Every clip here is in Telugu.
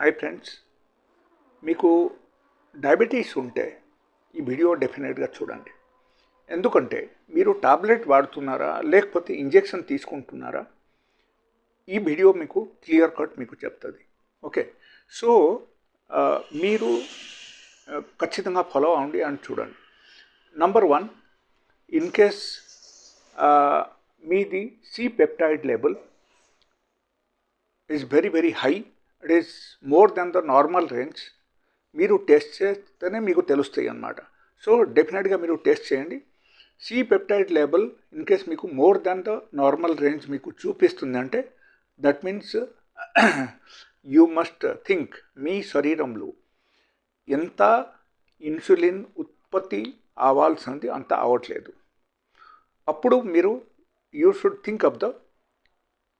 హాయ్ ఫ్రెండ్స్ మీకు డయాబెటీస్ ఉంటే ఈ వీడియో డెఫినెట్గా చూడండి. ఎందుకంటే మీరు టాబ్లెట్ వాడుతున్నారా లేకపోతే ఇంజెక్షన్ తీసుకుంటున్నారా? ఈ వీడియో మీకు క్లియర్ కట్ మీకు చెప్తుంది. ఓకే సో మీరు ఖచ్చితంగా ఫాలో అవ్వండి అని చూడండి. నంబర్ వన్ ఇన్ కేస్ మీది C peptide level is very very high it is more than the normal range మీరు టెస్ట్ చేస్తేనే మీకు తెలుస్తాయి అన్నమాట. సో డెఫినెట్గా మీరు టెస్ట్ చేయండి. C peptide level in case మీకు more than the normal range మీకు చూపిస్తుంది అంటే that means you must think మీ శరీరంలో ఎంత ఇన్సులిన్ ఉత్పత్తి అవ్వాల్సింది అంత అవ్వట్లేదు. అప్పుడు మీరు you should think of the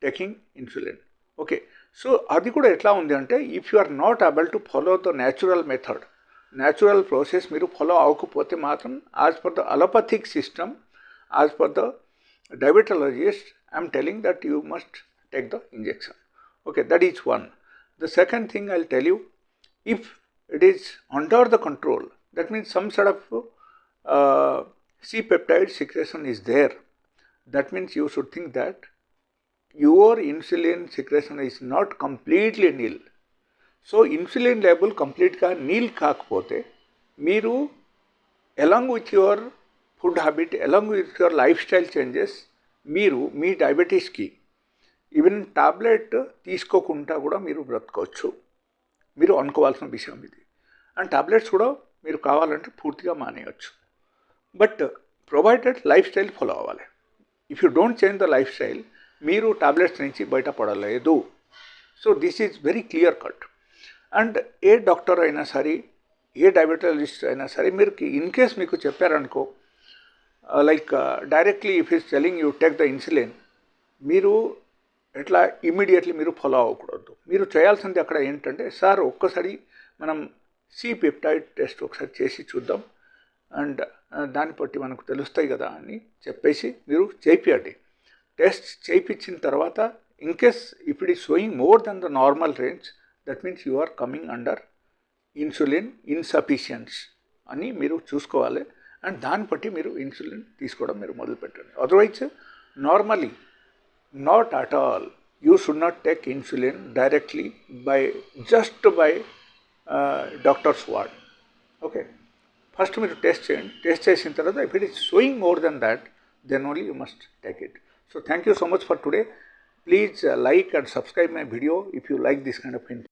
taking insulin okay so అది కూడా ఎట్లా ఉంది అంటే if you are not able to follow the natural method natural process మీరు ఫాలో అవ్వకపోతే మాత్రం as per the allopathic system as per the diabetologist I'm telling that you must take the injection okay that is one the second thing I tell you if it is under the control, that means some sort of uh, C peptide secretion is there. That means you should think that your insulin secretion is not completely nil. So insulin level కంప్లీట్గా నీల్ కాకపోతే మీరు along with your food habit along with your life style changes మీరు మీ డయాబెటీస్కి ఈవెన్ టాబ్లెట్ తీసుకోకుండా కూడా మీరు బ్రతకవచ్చు. మీరు అనుకోవాల్సిన విషయం ఇది. అండ్ టాబ్లెట్స్ కూడా మీరు కావాలంటే పూర్తిగా మానేయచ్చు. But provided life style follow అవ్వాలి. If you don't change the life style మీరు టాబ్లెట్స్ నుంచి బయటపడలేదు. So this is very clear cut and A doctor అయినా సరే ఏ డయాబెటాలజిస్ట్ అయినా సరే మీరు ఇన్ కేస్ మీకు చెప్పారనుకో like directly if is telling you take the insulin మీరు ఎట్లా ఇమ్మీడియట్లీ మీరు ఫాలో అవ్వకూడదు. మీరు చేయాల్సింది అక్కడ ఏంటంటే సార్ ఒక్కసారి మనం సి పెప్టైడ్ టెస్ట్ ఒకసారి చేసి చూద్దాం. అండ్ uh, దాన్ని బట్టి మనకు తెలుస్తాయి కదా అని చెప్పేసి మీరు చేపియండి. టెస్ట్ చేయించిన తర్వాత in case if it is showing more than the normal range that means you are coming under insulin insufficiency అని మీరు చూసుకోవాలి. అండ్ దాన్ని బట్టి మీరు ఇన్సులిన్ తీసుకోవడం మీరు మొదలుపెట్టండి otherwise normally not at all you should not take insulin directly by just by doctor's word okay first మీరు టెస్ట్ చేయండి. టెస్ట్ చేసిన తర్వాత if it is showing more than that then only you must take it So thank you so much for today. Please uh, like and subscribe my video if you like this kind of content.